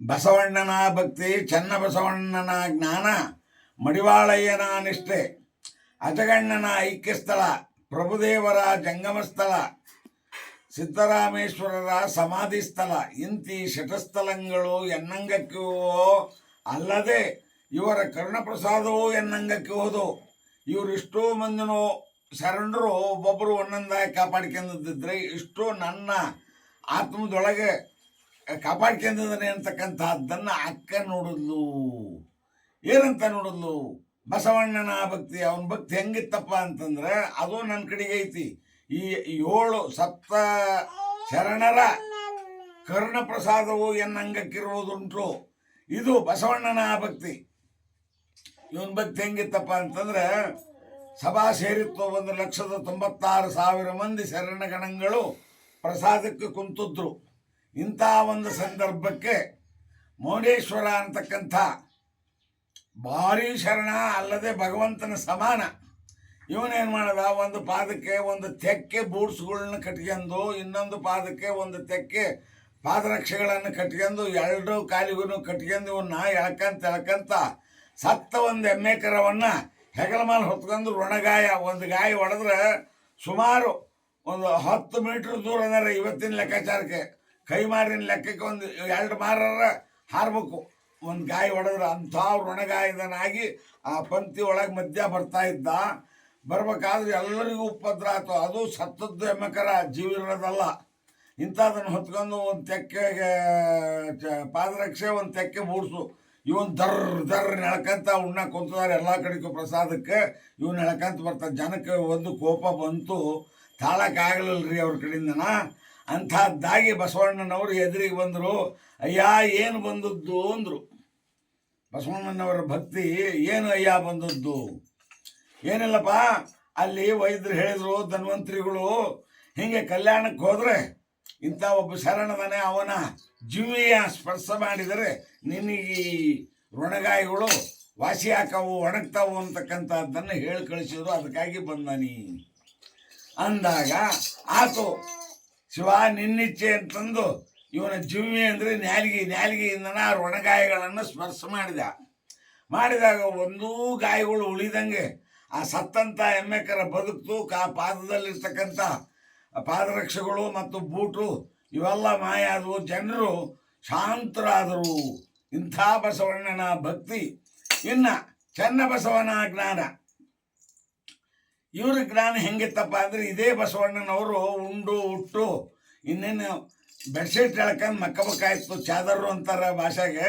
ಬಸವಣ್ಣನ ಭಕ್ತಿ, ಚನ್ನ ಬಸವಣ್ಣನ ಜ್ಞಾನ, ಮಡಿವಾಳಯ್ಯನ ನಿಷ್ಠೆ, ಅಜಗಣ್ಣನ ಐಕ್ಯಸ್ಥಳ, ಪ್ರಭುದೇವರ ಜಂಗಮಸ್ಥಳ, ಸಿದ್ದರಾಮೇಶ್ವರರ ಸಮಾಧಿ ಸ್ಥಳ ಇಂತಿ ಶಟಸ್ಥಳಗಳು ಎನ್ನಂಗಕ್ಕೆ ಅಲ್ಲದೆ ಇವರ ಕರ್ಣಪ್ರಸಾದವೂ ಎನ್ನಂಗಕ್ಕೆ ಹೋದು. ಇವರಿಷ್ಟೋ ಮಂದಿನೋ ಶರಣರು ಒಬ್ಬೊಬ್ಬರು ಒಂದೊಂದಾಗಿ ಕಾಪಾಡ್ಕೊಂಡಿದ್ದರೆ ಇಷ್ಟು ನನ್ನ ಆತ್ಮದೊಳಗೆ ಕಾಪಾಡ್ಕೊಂಡಿದ್ದಾನೆ ಅಂತಕ್ಕಂಥದ್ದನ್ನು ಅಕ್ಕ ನೋಡಿದ್ಲು. ಏನಂತ ನೋಡಿದ್ಲು? ಬಸವಣ್ಣನ ಭಕ್ತಿ, ಅವನ ಭಕ್ತಿ ಹೆಂಗಿತ್ತಪ್ಪ ಅಂತಂದ್ರೆ, ಅದು ನನ್ನ ಕಡೆಗೆ ಐತಿ. ಈ ಏಳು ಸಪ್ತ ಶರಣರ ಕರ್ಣ ಪ್ರಸಾದವು ಎನ್ನಂಗಕ್ಕಿರುವುದುಂಟು. ಇದು ಬಸವಣ್ಣನ ಭಕ್ತಿ. ಇವನ್ ಭಕ್ತಿ ಹೆಂಗಿತ್ತಪ್ಪ ಅಂತಂದ್ರೆ, ಸಭಾ ಸೇರಿತ್ತು ಒಂದು ಲಕ್ಷದ ತೊಂಬತ್ತಾರು ಸಾವಿರ ಮಂದಿ ಶರಣಗಣಗಳು ಪ್ರಸಾದಕ್ಕೆ ಕುಂತಿದ್ರು. ಇಂಥ ಒಂದು ಸಂದರ್ಭಕ್ಕೆ ಮೌನೇಶ್ವರ ಅಂತಕ್ಕಂಥ ಭಾರಿ ಶರಣ ಅಲ್ಲದೆ ಭಗವಂತನ ಸಮಾನ. ಇವನೇನು ಮಾಡದ? ಒಂದು ಪಾದಕ್ಕೆ ಒಂದು ತೆಕ್ಕೆ ಬೂಟ್ಸ್ಗಳನ್ನ ಕಟ್ಕೊಂಡು ಇನ್ನೊಂದು ಪಾದಕ್ಕೆ ಒಂದು ತೆಕ್ಕೆ ಪಾದರಕ್ಷೆಗಳನ್ನು ಕಟ್ಕೊಂಡು ಎರಡು ಕಾಲಿಗೂ ಕಟ್ಕೊಂಡು ಇವನ್ನ ಎಳ್ಕಂತ ಎಳ್ಕಂತ ಸತ್ತ ಒಂದು ಎಮ್ಮೆ ಕರವನ್ನು ಹೆಗಲ ಮೇಲೆ ಹೊತ್ಕೊಂಡು ಋಣಗಾಯ ಒಂದು ಗಾಯ ಹೊಡೆದ್ರೆ ಸುಮಾರು ಒಂದು ಹತ್ತು ಮೀಟ್ರ್ ದೂರ ಇವತ್ತಿನ ಲೆಕ್ಕಾಚಾರಕ್ಕೆ. ಕೈ ಮಾರಿನ ಲೆಕ್ಕಕ್ಕೆ ಒಂದು ಎರಡು ಮಾರರ ಹಾರ್ಬೇಕು. ಒಂದು ಗಾಯ ಹೊಡೆದ್ರೆ ಅಂಥ ಒಣಗಾಯದನಾಗಿ ಆ ಪಂಕ್ತಿ ಒಳಗೆ ಮಧ್ಯ ಬರ್ತಾ ಇದ್ದ. ಬರ್ಬೇಕಾದ್ರೆ ಎಲ್ಲರಿಗೂ ಉಪದ್ರ ಆಯ್ತು. ಅದು ಸತ್ತದ್ದು ಎಮ್ಮಕರ ಜೀವಿರೋದಲ್ಲ ಇಂಥದನ್ನು ಹೊತ್ಕೊಂಡು ಒಂದು ತೆಕ್ಕೆಗೆ ಪಾದರಕ್ಷೆ ಒಂದು ತೆಕ್ಕೆ ಮೂಡ್ಸು. ಇವನ್ ದರ್ ದರ್ ನೆಳ್ಕಂತ ಉಣ್ಣ ಕುಂತಿದ್ದಾರೆ ಎಲ್ಲ ಕಡೆಗೂ ಪ್ರಸಾದಕ್ಕೆ. ಇವ್ನು ಎಳ್ಕಂತ ಬರ್ತಾರೆ ಜನಕ್ಕೆ ಒಂದು ಕೋಪ ಬಂತು. ತಾಳಕ್ಕಾಗಲಿಲ್ರಿ ಅವ್ರ ಕಡೆಯಿಂದನ. ಅಂಥದ್ದಾಗಿ ಬಸವಣ್ಣನವರು ಎದುರಿಗೆ ಬಂದರು, ಅಯ್ಯ, ಏನು ಬಂದದ್ದು? ಅಂದರು. ಬಸವಣ್ಣನವರ ಭಕ್ತಿ, ಏನು ಅಯ್ಯ ಬಂದದ್ದು? ಏನಿಲ್ಲಪ್ಪ, ಅಲ್ಲಿ ವೈದ್ಯರು ಹೇಳಿದರು, ಧನ್ವಂತ್ರಿಗಳು, ಹೀಗೆ ಕಲ್ಯಾಣಕ್ಕೆ ಹೋದರೆ ಇಂಥ ಒಬ್ಬ ಶರಣದನೆ ಅವನ ಜೀವಿಯ ಸ್ಪರ್ಶ ಮಾಡಿದರೆ ನಿನಗೆ ಋಣಗಾಯಿಗಳು ವಾಸಿ ಹಾಕವು ಒಣಗ್ತಾವು ಅಂತಕ್ಕಂಥದ್ದನ್ನು ಹೇಳಿ ಕಳಿಸಿದ್ರು, ಅದಕ್ಕಾಗಿ ಬಂದನಿ ಅಂದಾಗ, ಆತು ಶಿವ ನಿನ್ನಿಚ್ಛೆ ಅಂತಂದು ಇವನ ಜೀವಿ ಅಂದರೆ ನ್ಯಾಲಿಗೆ ನ್ಯಾಲಿಗೆಯಿಂದನ ಇಂದನ ಋಣಗಾಯಗಳನ್ನು ಸ್ಪರ್ಶ ಮಾಡಿದ. ಮಾಡಿದಾಗ ಒಂದೂ ಗಾಯಗಳು ಉಳಿದಂಗೆ ಆ ಸತ್ತಂತ ಎಮ್ಮೆಕರ ಬದುಕ್ತು ಕಾ ಪಾದದಲ್ಲಿರ್ತಕ್ಕಂಥ ಪಾದರಕ್ಷೆಗಳು ಮತ್ತು ಬೂಟು ಇವೆಲ್ಲ ಮಾಯಾದವು ಜನರು ಶಾಂತರಾದರು. ಇಂಥ ಬಸವಣ್ಣನ ಭಕ್ತಿ. ಇನ್ನ ಚೆನ್ನ ಬಸವನ ಜ್ಞಾನ. ಇವ್ರ ಜ್ಞಾನ ಹೆಂಗಿತ್ತಪ್ಪ ಅಂದ್ರೆ ಇದೇ ಬಸವಣ್ಣನವರು ಉಂಡು ಉಟ್ಟು ಇನ್ನೇನು ಬೆಡ್ಶೀಟ್ ಎಳ್ಕೊಂಡು ಮಕ್ಕಬೇಕಾಯ್ತು ಚಾದರು ಅಂತಾರ ಭಾಷೆಗೆ.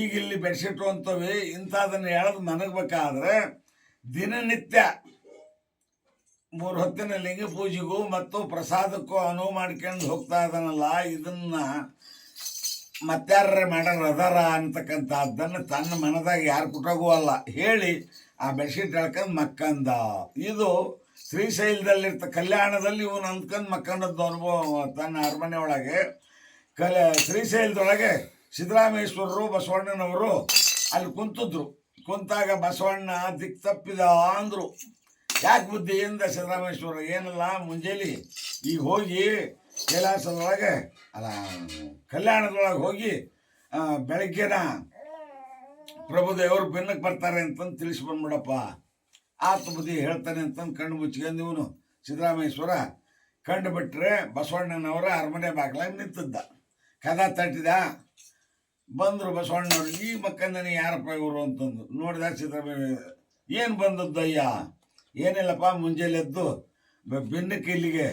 ಈಗ ಇಲ್ಲಿ ಬೆಡ್ಶೀಟು ಅಂತವೆ ಇಂಥದನ್ನು ಎಳೆದು ಮನಗಬೇಕಾದ್ರೆ ದಿನನಿತ್ಯ ಮೂರು ಹೊತ್ತಿನ ಲಿಂಗ ಪೂಜೆಗೂ ಮತ್ತು ಪ್ರಸಾದಕ್ಕೂ ಅನುವು ಮಾಡ್ಕೊಂಡು ಹೋಗ್ತಾ ಇದ್ದಾನಲ್ಲ, ಇದನ್ನ ಮತ್ತಾರ್ರೆ ಮಾಡೋರು ಅದಾರ ಅಂತಕ್ಕಂಥದ್ದನ್ನು ತನ್ನ ಮನದಾಗ ಯಾರು ಕುಟಗೂ ಅಲ್ಲ. ಹೇಳಿ ಆ ಬೆಡ್ಶೀಟ್ ಹೇಳ್ಕೊಂಡು ಮಕ್ಕಂದ. ಇದು ಶ್ರೀಶೈಲದಲ್ಲಿರ್ತ ಕಲ್ಯಾಣದಲ್ಲಿ ಇವನು ಅಂದ್ಕೊಂಡು ಮಕ್ಕಂಡದ್ದು ಅನುಭವ ತನ್ನ ಅರಮನೆ ಒಳಗೆ. ಕಲ ಶ್ರೀಶೈಲದೊಳಗೆ ಸಿದ್ದರಾಮೇಶ್ವರರು, ಬಸವಣ್ಣನವರು ಅಲ್ಲಿ ಕುಂತಿದ್ರು. ಕುಂತಾಗ ಬಸವಣ್ಣ ದಿಕ್ಕ ತಪ್ಪಿದ ಅಂದರು. ಯಾಕೆ ಬುದ್ಧಿಯಿಂದ ಸಿದ್ದರಾಮೇಶ್ವರ ಏನಲ್ಲ ಮುಂಜಾನೆ ಈಗ ಹೋಗಿ ಕೈಲಾಸದೊಳಗೆ ಅಲ್ಲ, ಕಲ್ಯಾಣದೊಳಗೆ ಹೋಗಿ ಬೆಳಗ್ಗೆನ ಪ್ರಭುದೇವರು ಬೆನ್ನಕ್ಕೆ ಬರ್ತಾರೆ ಅಂತಂದು ತಿಳಿಸಿ ಬಂದ್ಬಿಡಪ್ಪ ಆತು ಬುದ್ಧಿ ಹೇಳ್ತಾನೆ ಅಂತಂದು ಕಣ್ಣು ಮುಚ್ಕೊಂಡು ಇವನು ಸಿದ್ದರಾಮೇಶ್ವರ ಕಂಡು ಬಿಟ್ಟರೆ ಬಸವಣ್ಣನವರ ಅರಮನೆ ಬಾಗಿಲಾಗಿ ನಿಂತಿದ್ದ. ಕದ ತಟ್ಟಿದ. ಬಂದರು ಬಸವಣ್ಣವ್ರು, ಈ ಮಕ್ಕಂದನೆ ಯಾರಪ್ಪ ಇವರು? ಅಂತಂದು. ನೋಡಿದ ಸಿದ್ದರಾಮಯ್ಯ, ಏನು ಬಂದದ್ದು ಅಯ್ಯ? ಏನಿಲ್ಲಪ್ಪ ಮುಂಜಾನೆ ಎದ್ದು ಬೆನ್ನಕ್ಕೆ ಇಲ್ಲಿಗೆ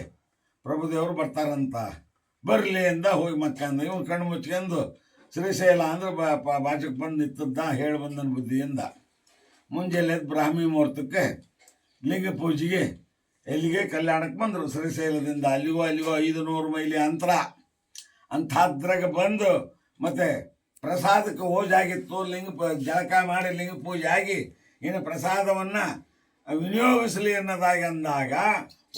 ಪ್ರಭುದೇವರು ಬರ್ತಾರಂತ. ಬರಲಿ ಅಂದ ಹೋಗಿ ಮಕ್ಕಂದ. ಇವನು ಕಣ್ಣು ಮುಚ್ಕೊಂಡು ಶ್ರೀಶೈಲ ಅಂದ್ರೆ ಬಾ ಪ- ಬಾಜುಕ್ ಬಂದು ನಿಂತದ್ದ, ಹೇಳಿ ಬಂದನ ಬುದ್ಧಿಯಿಂದ. ಮುಂಜಾನೆ ಎದ್ದು ಬ್ರಾಹ್ಮಿ ಮುಹೂರ್ತಕ್ಕೆ ಲಿಂಗ ಪೂಜೆಗೆ, ಎಲ್ಲಿಗೆ ಕಲ್ಯಾಣಕ್ಕೆ ಬಂದರು. ಶ್ರೀಶೈಲದಿಂದ ಅಲ್ಲಿಗೋ ಅಲ್ಲಿಗೋ ಐದು ನೂರು ಮೈಲಿ ಅಂತರ. ಅಂಥದ್ರಾಗ ಬಂದು ಮತ್ತೆ ಪ್ರಸಾದಕ್ಕೆ ಓಜಾಗಿತ್ತು, ಲಿಂಗ ಪ- ಜಳಕ ಮಾಡಿ ಲಿಂಗ ಪೂಜೆ ಆಗಿ, ಇನ್ನು ಪ್ರಸಾದವನ್ನು ವಿನಿಯೋಗಿಸಲಿ ಅನ್ನೋದಾಗಿ ಅಂದಾಗ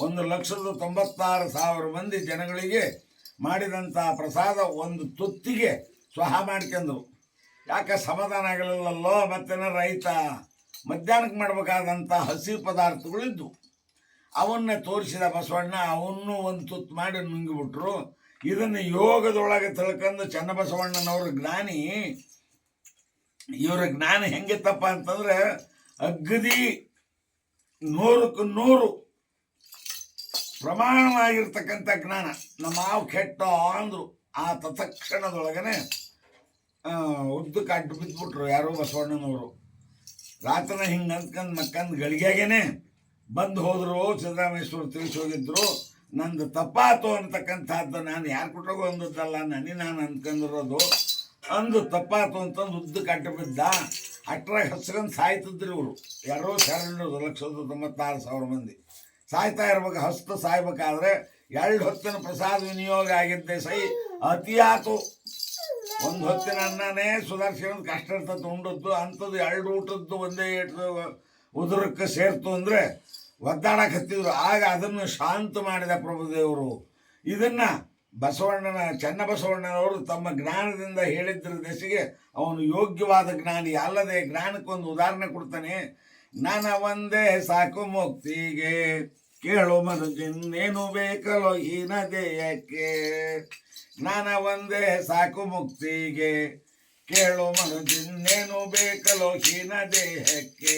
ಒಂದು ಲಕ್ಷದ ತೊಂಬತ್ತಾರು ಸಾವಿರ ಮಂದಿ ಜನಗಳಿಗೆ ಮಾಡಿದಂಥ ಪ್ರಸಾದ ಒಂದು ತುತ್ತಿಗೆ ಸ್ವಹ ಮಾಡ್ಕೊಂಡ್ರು. ಯಾಕೆ ಸಮಾಧಾನ ಆಗಲಿಲ್ಲಲ್ಲೋ ಮತ್ತೆನ ರೈತ. ಮಧ್ಯಾಹ್ನಕ್ಕೆ ಮಾಡಬೇಕಾದಂಥ ಹಸಿ ಪದಾರ್ಥಗಳಿದ್ದು ಅವನ್ನ ತೋರಿಸಿದ ಬಸವಣ್ಣ, ಅವನ್ನೂ ಒಂದು ತುತ್ತು ಮಾಡಿ ನುಂಗಿಬಿಟ್ರು. ಇದನ್ನು ಯೋಗದೊಳಗೆ ತಿಳ್ಕೊಂಡು ಚನ್ನಬಸವಣ್ಣನವ್ರ ಜ್ಞಾನಿ, ಇವರ ಜ್ಞಾನ ಹೆಂಗಿತ್ತಪ್ಪ ಅಂತಂದ್ರೆ ಅಗ್ಗದಿ ನೂರಕ್ಕೆ ನೂರು ಪ್ರಮಾಣವಾಗಿರ್ತಕ್ಕಂಥ ಜ್ಞಾನ. ನಮ್ಮ ಮಾವು ಕೆಟ್ಟ ಅಂದ್ರು. ಆ ತತ್ಕ್ಷಣದೊಳಗನೆ ಉದ್ದಕ್ಕೆ ಅಡ್ಡು ಬಿದ್ದುಬಿಟ್ರು ಯಾರೋ ಬಸವಣ್ಣನವರು. ರಾತ್ರಿ ಹಿಂಗೆ ಅಂದ್ಕಂದು ಮಕ್ಕಂದು ಗಳಿಗೆಗೇನೆ ಬಂದು ಹೋದರು, ಸಿದ್ದರಾಮೇಶ್ವರ ತಿಳಿಸಿ ಹೋಗಿದ್ರು. ನಂದು ತಪ್ಪಾತು ಅಂತಕ್ಕಂಥದ್ದು ನಾನು ಯಾರು ಕೊಟ್ಟೋಗೋ ಅಂದದ್ದಲ್ಲ ನನಗೆ ನಾನು ಅಂದ್ಕೊಂಡಿರೋದು. ಅಂದು ತಪ್ಪಾತು ಅಂತಂದು ಉದ್ದು ಕಟ್ಟು ಬಿದ್ದ. ಅಟ್ರ ಹಸ್ಕೊಂಡು ಸಾಯ್ತಿದ್ರು ಇವರು. ಯಾರೋ ಶರಣರು ಲಕ್ಷದ ತೊಂಬತ್ತಾರು ಸಾವಿರ ಮಂದಿ. ಸಾಯ್ತಾ ಇರ್ಬೇಕು, ಹಸ್ತು ಸಾಯ್ಬೇಕಾದ್ರೆ ಎರಡು ಹೊತ್ತಿನ ಪ್ರಸಾದ ವಿನಿಯೋಗ ಆಗಿದ್ದೆ ಸೈ. ಅತಿಯಾತು. ಒಂದು ಹೊತ್ತಿನ ಅನ್ನನೇ ಸುಧಾರಿಸಿರೋದು ಕಷ್ಟ ಅಂತ ಉಂಡದ್ದು ಅಂಥದ್ದು ಎರಡು ಊಟದ್ದು ಒಂದೇ ಏಟು ಉದುರಕ್ಕೆ ಸೇರ್ತು ಅಂದರೆ ಒದ್ದಾಡಕತ್ತಿದ್ರು ಆಗ ಅದನ್ನು ಶಾಂತ ಮಾಡಿದ ಪ್ರಭುದೇವರು. ಇದನ್ನ ಬಸವಣ್ಣನ ಚನ್ನಬಸವಣ್ಣನವರು ತಮ್ಮ ಜ್ಞಾನದಿಂದ ಹೇಳಿದ್ರ ದೆಸೆಗೆ ಅವನು ಯೋಗ್ಯವಾದ ಜ್ಞಾನಿ. ಅಲ್ಲದೆ ಜ್ಞಾನಕ್ಕೊಂದು ಉದಾಹರಣೆ ಕೊಡ್ತಾನೆ. ನನ್ನ ಒಂದೇ ಸಾಕು ಮುಕ್ತಿಗೆ, ಕೇಳು ಮನಸ್ಸಿನ್ನೇನು ಬೇಕಲೋ ಹೀನ ದೇಯಕ್ಕೆ ಜ್ಞಾನ ಒಂದೇ ಸಾಕು ಮುಕ್ತಿಗೆ. ಕೇಳು ಮನುಜಿನ್ನೇನು ಬೇಕಲೋ ಹೀನ ದೇಹಕ್ಕೆ.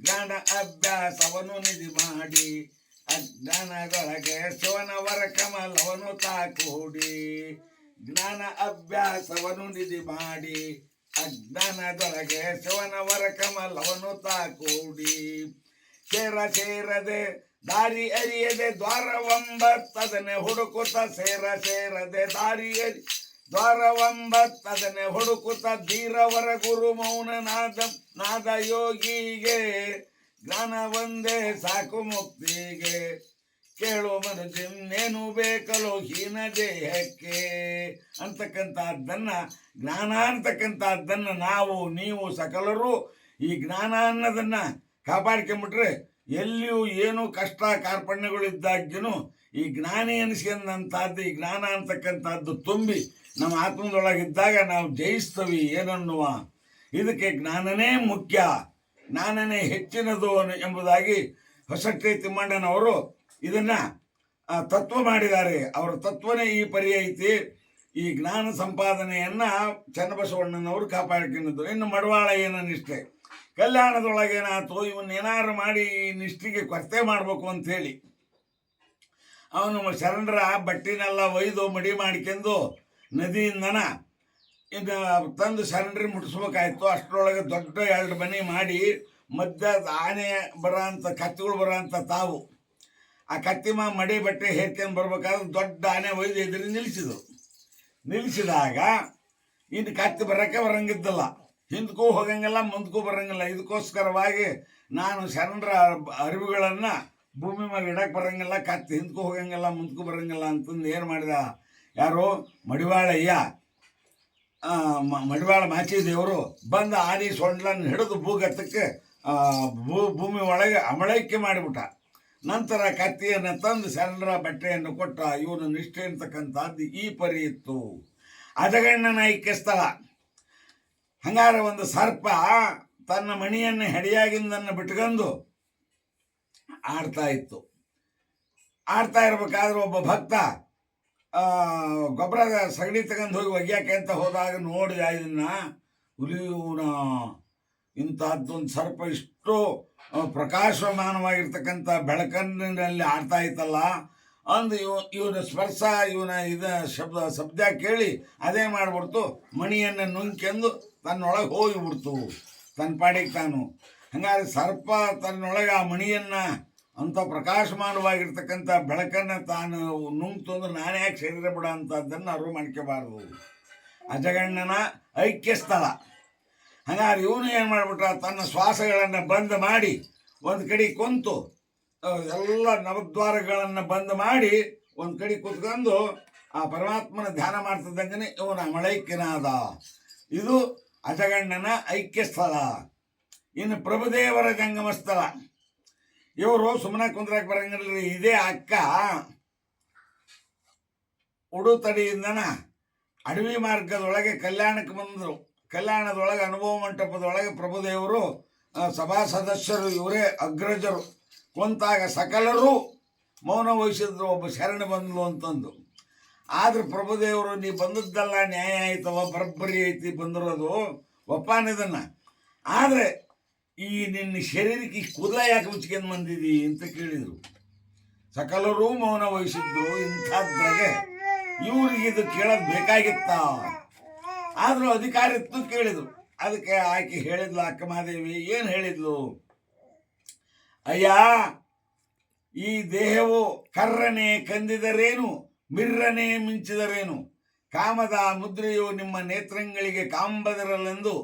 ಜ್ಞಾನ ಅಭ್ಯಾಸವನ್ನು ನಿಧಿ ಮಾಡಿ. ಅಜ್ಞಾನದೊಳಗೆ ಶಿವನವರ ಕಮಲವನ್ನು ತಾಕೂಡಿ. ಜ್ಞಾನ ಅಭ್ಯಾಸವನ್ನು ನಿಧಿ ಮಾಡಿ. ಅಜ್ಞಾನದೊಳಗೆ ಶಿವನವರ ಕಮಲವನ್ನು ತಾಕೂಡಿ. ಸೇರ ಸೇರದೆ ದಾರಿ ಅರಿಯದೆ ದ್ವಾರವಂಬತ್ತದನೆ ಹುಡುಕುತ್ತ ಸೇರ ಸೇರದೆ ದಾರಿ ಅರಿ ದ್ವಾರವಂಬತ್ತದನೆ ಹುಡುಕುತ್ತ ಧೀರವರ ಗುರು ಮೌನ ನಾದ ನಾದ ಯೋಗಿಗೆ. ಜ್ಞಾನ ಒಂದೇ ಸಾಕು ಮುಕ್ತಿಗೆ. ಕೇಳು ಮನುಜನ್ನೇನು ಬೇಕಲೋ ಹೀನ ದೇಹಕ್ಕೆ. ಅಂತಕ್ಕಂಥದ್ದನ್ನು ಜ್ಞಾನ ಅಂತಕ್ಕಂಥದ್ದನ್ನು ನಾವು, ನೀವು ಸಕಲರು ಈ ಜ್ಞಾನ ಅನ್ನೋದನ್ನು ಕಾಪಾಡ್ಕೊಂಬಿಟ್ರೆ ಎಲ್ಲಿಯೂ ಏನು ಕಷ್ಟ ಕಾರ್ಪಣ್ಯಗಳಿದ್ದಾಗ್ಯೂ ಈ ಜ್ಞಾನಿ ಅನಿಸಿಕೊಂಡಂತಹದ್ದು ಈ ಜ್ಞಾನ ಅಂತಕ್ಕಂಥದ್ದು ತುಂಬಿ ನಮ್ಮ ಆತ್ಮದೊಳಗಿದ್ದಾಗ ನಾವು ಜಯಿಸ್ತವಿ ಏನನ್ನುವ? ಇದಕ್ಕೆ ಜ್ಞಾನನೇ ಮುಖ್ಯ. ಜ್ಞಾನನೇ ಹೆಚ್ಚಿನದು ಎಂಬುದಾಗಿ ಹೊಸಟ್ಟಿ ತಿಮ್ಮಣ್ಣನವರು ಇದನ್ನ ತತ್ವ ಮಾಡಿದ್ದಾರೆ. ಅವರ ತತ್ವನೇ ಈ ಪರಿ ಐತಿ ಈ ಜ್ಞಾನ ಸಂಪಾದನೆಯನ್ನ ಚನ್ನಬಸವಣ್ಣನವರು ಕಾಪಾಡ್ಕೊಂಡಿದ್ದು ಇನ್ನು ಮಡವಾಳ ಏನ ನಿಷ್ಠೆ. ಕಲ್ಯಾಣದೊಳಗೇನಾಯ್ತು ಇವನ್ನೇನಾರು ಮಾಡಿ ನಿಷ್ಠಿಗೆ ಕೊರತೆ ಮಾಡಬೇಕು ಅಂಥೇಳಿ ಅವನು ಶರಣರ ಬಟ್ಟಿನೆಲ್ಲ ಒಯ್ದು ಮಡಿ ಮಾಡ್ಕೊಂಡು ನದಿಯಿಂದನ ಇದು ತಂದು ಶರಣರಿ ಮುಟ್ಟಿಸ್ಬೇಕಾಯ್ತು. ಅಷ್ಟರೊಳಗೆ ದೊಡ್ಡ ಎರಡು ಮನೆ ಮಾಡಿ ಮಧ್ಯ ಆನೆ ಬರೋ ಅಂಥ ಕತ್ತಿಗಳು ಬರೋ ಅಂಥ ತಾವು ಆ ಕತ್ತಿಮ ಮಡಿ ಬಟ್ಟೆ ಹೇರ್ಕೊಂಡು ಬರ್ಬೇಕಾದ್ರೆ ದೊಡ್ಡ ಆನೆ ಒಯ್ದು ಎದುರು ನಿಲ್ಲಿಸಿದ್ರು. ನಿಲ್ಲಿಸಿದಾಗ ಇನ್ನು ಕತ್ತಿ ಬರೋಕ್ಕೆ ಬರಂಗಿದ್ದಲ್ಲ. ಹಿಂದಕ್ಕೂ ಹೋಗಂಗಿಲ್ಲ ಮುಂದಕ್ಕೂ ಬರಂಗಿಲ್ಲ. ಇದಕ್ಕೋಸ್ಕರವಾಗಿ ನಾನು ಶರಣರ ಅರಿವುಗಳನ್ನು ಭೂಮಿ ಮೇಲೆ ಇಡಕ್ಕೆ ಬರಂಗಿಲ್ಲ ಕತ್ತಿ ಹಿಂದಕ್ಕೂ ಹೋಗಂಗಿಲ್ಲ ಮುಂದಕ್ಕೂ ಬರಂಗಿಲ್ಲ ಅಂತಂದು ಏನು ಮಾಡಿದ? ಯಾರು? ಮಡಿವಾಳಯ್ಯ. ಮಡಿವಾಳ ಮಾಚಿದೇವರು ಬಂದ ಆದಿ ಸೊಂಡ್ಲನ್ನು ಹಿಡಿದು ಭೂಗತಕ್ಕೆ ಆ, ಭೂ ಭೂಮಿ ಒಳಗೆ ಅಮಳೈಕೆ ಮಾಡಿಬಿಟ್ಟ. ನಂತರ ಕತ್ತಿಯನ್ನು ತಂದು ಶರಣರ ಬಟ್ಟೆಯನ್ನು ಕೊಟ್ಟ. ಇವನು ನಿಷ್ಠೆ ಅಂತಕ್ಕಂಥದ್ದು ಈ ಪರಿ ಇತ್ತು. ಅಜಗಣ್ಣನ ಐಕ್ಯ ಸ್ಥಳ ಹಂಗಾರೆ ಒಂದು ಸರ್ಪ ತನ್ನ ಮಣಿಯನ್ನು ಹೆಡೆಯಾಗಿಂದನ್ನು ಬಿಟ್ಕೊಂಡು ಆಡ್ತಾ ಇತ್ತು. ಆಡ್ತಾ ಇರಬೇಕಾದ್ರೆ ಒಬ್ಬ ಭಕ್ತ ಗೊಬ್ಬರದ ಸಗಣಿ ತಗೊಂಡು ಹೋಗಿ ಒಗ್ಯಾಕೆ ಅಂತ ಹೋದಾಗ ನೋಡಿದ ಇದನ್ನ ಹುಲಿಯೂನ, ಇಂಥದ್ದೊಂದು ಸರ್ಪ ಇಷ್ಟು ಪ್ರಕಾಶಮಾನವಾಗಿರ್ತಕ್ಕಂಥ ಬೆಳಕನ್ನಿನಲ್ಲಿ ಆಡ್ತಾ ಇತ್ತಲ್ಲ, ಅಂದು ಇವ, ಇವನ ಸ್ಪರ್ಶ, ಇವನ ಇದ ಶಬ್ದ ಶಬ್ದ ಕೇಳಿ ಅದೇ ಮಾಡ್ಬಿಡ್ತು, ಮಣಿಯನ್ನು ನುಂಗ್ಕೆಂದು ತನ್ನೊಳಗೆ ಹೋಗಿಬಿಡ್ತು. ತನ್ನ ಪಾಡಿಗೆ ತಾನು. ಹಂಗಾದ್ರೆ ಸರ್ಪ ತನ್ನೊಳಗೆ ಆ ಮಣಿಯನ್ನು ಅಂಥ ಪ್ರಕಾಶಮಾನವಾಗಿರ್ತಕ್ಕಂಥ ಬೆಳಕನ್ನು ತಾನು ನುಂಗ್ತು ಅಂದ್ರೆ ನಾನೇ ಯಾಕೆ ಶರೀರ ಬಿಡ ಅಂಥದ್ದನ್ನು ಅರಿವು ಮಾಡ್ಕೋಬಾರ್ದು. ಅಜಗಣ್ಣನ ಐಕ್ಯ ಸ್ಥಳ ಹಂಗಾದ್ರೆ ಇವನು ಏನು ಮಾಡಿಬಿಟ್ರ, ತನ್ನ ಶ್ವಾಸಗಳನ್ನು ಬಂದ್ ಮಾಡಿ ಒಂದು ಕಡೆ ಕುಂತು ಎಲ್ಲ ನವದ್ವಾರಗಳನ್ನು ಬಂದ್ ಮಾಡಿ ಒಂದು ಕಡೆ ಕೂತ್ಕೊಂಡು ಆ ಪರಮಾತ್ಮನ ಧ್ಯಾನ ಮಾಡ್ತಿದ್ದಂಗೆ ಇವನ ಮಳೈಕ್ಯನಾದ ಇದು ಅಜಗಣ್ಣನ ಐಕ್ಯ ಸ್ಥಳ ಇನ್ನು ಪ್ರಭುದೇವರ ಜಂಗಮ ಸ್ಥಳ ಇವರು ಸುಮ್ಮನೆ ಕುಂದ್ರಕ್ಕೆ ಬರಂಗಿಲ್ಲ ಇದೇ ಅಕ್ಕ ಉಡುತಡಿಯಿಂದನ ಅಡವಿ ಮಾರ್ಗದೊಳಗೆ ಕಲ್ಯಾಣಕ್ಕೆ ಬಂದರು. ಕಲ್ಯಾಣದೊಳಗೆ ಅನುಭವ ಮಂಟಪದೊಳಗೆ ಪ್ರಭುದೇವರು ಸಭಾ ಸದಸ್ಯರು, ಇವರೇ ಅಗ್ರಜರು. ಕುಂತಾಗ ಸಕಲರು ಮೌನ ವಹಿಸಿದ್ರು. ಒಬ್ಬ ಶರಣ ಬಂದ್ಲು ಅಂತಂದು. ಆದ್ರೆ ಪ್ರಭುದೇವರು ನೀ ಬಂದದ್ದೆಲ್ಲ, ನ್ಯಾಯ ಆಯ್ತವ ಬರಬ್ಬರಿ ಐತಿ ಬಂದಿರೋದು ಒಪ್ಪಾನಿದನ್ನ ಆದರೆ, ಈ ನಿನ್ನ ಶರೀರಕ್ಕೆ ಈ ಕೂದಲ ಯಾಕೆ ಮುಚ್ಕೊಂಡು ಬಂದಿದಿ ಅಂತ ಕೇಳಿದರು. ಸಕಲರೂ ಮೌನ ವಹಿಸಿದ್ರು, ಇಂಥದ್ರಾಗೆ ಇವ್ರಿಗೆ ಇದು ಕೇಳೋದು ಬೇಕಾಗಿತ್ತ? ಆದರೂ ಅಧಿಕಾರಿತ್ತು ಕೇಳಿದ್ರು. ಅದಕ್ಕೆ ಆಕೆ ಹೇಳಿದ್ಲು ಅಕ್ಕಮಾದೇವಿ ಏನು ಹೇಳಿದ್ಲು? ಅಯ್ಯ, ಈ ದೇಹವು ಕರ್ರನೆ ಕಂದಿದರೇನು? ಮಿರ್ರನೆ ಮಿಂಚಿದರೇನು? ಕಾಮದ ಮುದ್ರೆಯು ನಿಮ್ಮ ನೇತ್ರಗಳಿಗೆ ಕಾಂಬದಿರಲೆಂದು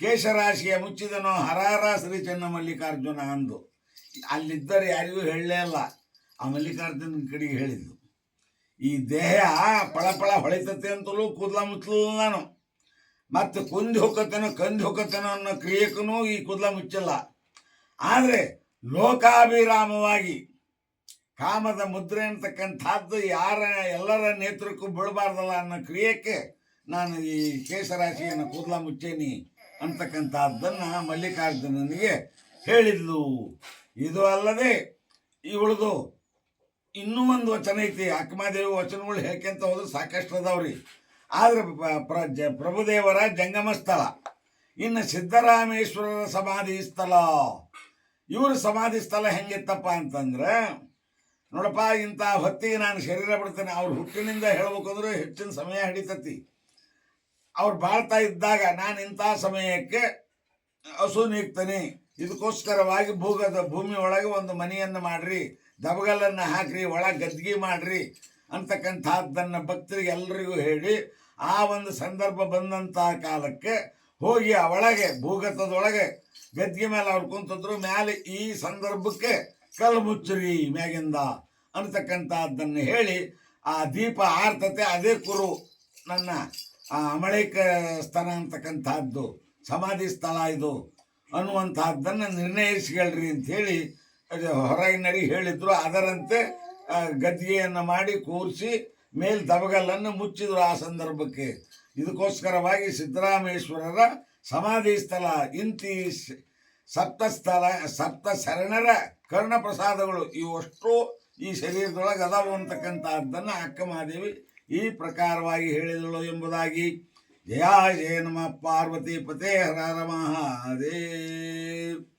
ಕೇಶರಾಶಿಯ ಮುಚ್ಚಿದನೋ ಹರಾರ ಶ್ರೀ ಚನ್ನಮಲ್ಲಿಕಾರ್ಜುನ ಅಂದು. ಅಲ್ಲಿದ್ದರೆ ಯಾರಿಗೂ ಹೇಳಲೇ ಅಲ್ಲ. ಆ ಮಲ್ಲಿಕಾರ್ಜುನ ಕಡೆಗೆ ಹೇಳಿದ್ದು, ಈ ದೇಹ ಪಳಪಳ ಹೊಳಿತತೆ ಅಂತಲೂ ಕೂದಲ ಮುಚ್ಚಲಿಲ್ಲ ನಾನು. ಮತ್ತು ಕುಂದಿ ಹೊಕ್ಕತನ, ಕಂದಿ ಹೊಕ್ಕತನ ಅನ್ನೋ ಕ್ರಿಯಕ್ಕೂ ಈ ಕೂದಲ ಮುಚ್ಚಲ್ಲ. ಆದರೆ ಲೋಕಾಭಿರಾಮವಾಗಿ ಕಾಮದ ಮುದ್ರೆ ಅಂತಕ್ಕಂಥದ್ದು ಯಾರ ಎಲ್ಲರ ನೇತೃಕ್ಕೂ ಬೀಳಬಾರ್ದಲ್ಲ ಅನ್ನೋ ಕ್ರಿಯೆಗೆ ನಾನು ಈ ಕೇಸರಾಶಿಯನ್ನು ಕೂದಲ ಮುಚ್ಚೇನಿ ಅಂತಕ್ಕಂಥದ್ದನ್ನು ಮಲ್ಲಿಕಾರ್ಜುನನಿಗೆ ಹೇಳಿದ್ಲು. ಇದು ಅಲ್ಲದೆ ಇವಳದು ಇನ್ನೂ ಒಂದು ವಚನ ಐತಿ ಅಕ್ಕಮಾದೇವಿ ವಚನಗಳು ಹೇಳ್ಕೊಂತ ಹೋದ್ರೆ ಸಾಕಷ್ಟು ಅದಾವ್ರಿ. ಆದ್ರೆ ಪ್ರಭುದೇವರ ಜಂಗಮ ಸ್ಥಳ ಇನ್ನು ಸಿದ್ದರಾಮೇಶ್ವರರ ಸಮಾಧಿ ಸ್ಥಳ. ಇವರು ಸಮಾಧಿ ಸ್ಥಳ ಹೆಂಗಿತ್ತಪ್ಪ ಅಂತಂದ್ರೆ ನೋಡಪ್ಪ, ಇಂಥ ಹೊತ್ತಿಗೆ ನಾನು ಶರೀರ ಬಿಡ್ತೇನೆ. ಅವ್ರ ಹುಟ್ಟಿನಿಂದ ಹೇಳ್ಬೇಕು ಅಂದ್ರೆ ಹೆಚ್ಚಿನ ಸಮಯ ಹಿಡಿತತಿ. ಅವ್ರು ಬಾಳ್ತಾ ಇದ್ದಾಗ ನಾನು ಇಂಥ ಸಮಯಕ್ಕೆ ಹಸು ನೀಗ್ತೇನೆ ಇದಕ್ಕೋಸ್ಕರವಾಗಿ ಭೂಗದ ಭೂಮಿ ಒಳಗೆ ಒಂದು ಮನೆಯನ್ನು ಮಾಡ್ರಿ, ದಬಗಲನ್ನು ಹಾಕ್ರಿ ಒಳ ಗದ್ಗಿ ಮಾಡ್ರಿ ಅಂತಕ್ಕಂಥದ್ದನ್ನು ಭಕ್ತರಿಗೆ ಎಲ್ರಿಗೂ ಹೇಳಿ ಆ ಒಂದು ಸಂದರ್ಭ ಬಂದಂತಹ ಕಾಲಕ್ಕೆ ಹೋಗಿ ಒಳಗೆ ಭೂಗತದೊಳಗೆ ಗದ್ದಿಗೆ ಮೇಲೆ ಅವ್ರು ಕುಂತಿದ್ರು. ಮೇಲೆ ಈ ಸಂದರ್ಭಕ್ಕೆ ಕಲ್ಲು ಮುಚ್ಚ್ರಿ ಮ್ಯಾಗಿಂದ ಅನ್ನತಕ್ಕಂಥದ್ದನ್ನು ಹೇಳಿ ಆ ದೀಪ ಆರ್ತತೆ, ಅದೇ ಕುರು ನನ್ನ ಆ ಅಮಳೇಕ ಸ್ಥಾನ ಅಂತಕ್ಕಂಥದ್ದು ಸಮಾಧಿ ಸ್ಥಳ ಇದು ಅನ್ನುವಂಥದ್ದನ್ನು ನಿರ್ಣಯಿಸ್ಕೊಳ್ರಿ ಅಂಥೇಳಿ ಹೊರಗಿನಡಿ ಹೇಳಿದ್ರು. ಅದರಂತೆ ಗದ್ದಿಗೆಯನ್ನು ಮಾಡಿ ಕೂರಿಸಿ ಮೇಲ್ ದಬಗಲನ್ನು ಮುಚ್ಚಿದ್ರು ಆ ಸಂದರ್ಭಕ್ಕೆ. ಇದಕ್ಕೋಸ್ಕರವಾಗಿ ಸಿದ್ದರಾಮೇಶ್ವರರ ಸಮಾಧಿ ಸ್ಥಳ, ಇಂತಿ ಸಪ್ತ ಸ್ಥಳ ಸಪ್ತ ಶರಣರ ಕರ್ಣಪ್ರಸಾದಗಳು ಇವಷ್ಟು ಈ ಶರೀರದೊಳಗೆ ಅದಾವು ಅಂತಕ್ಕಂಥದ್ದನ್ನು ಅಕ್ಕಮಹಾದೇವಿ ಈ ಪ್ರಕಾರವಾಗಿ ಹೇಳಿದಳು ಎಂಬುದಾಗಿ, ಜಯ ಜಯ ನಮ ಪಾರ್ವತಿ ಪತೇ ಹರ ಮಹಾದೇವ್.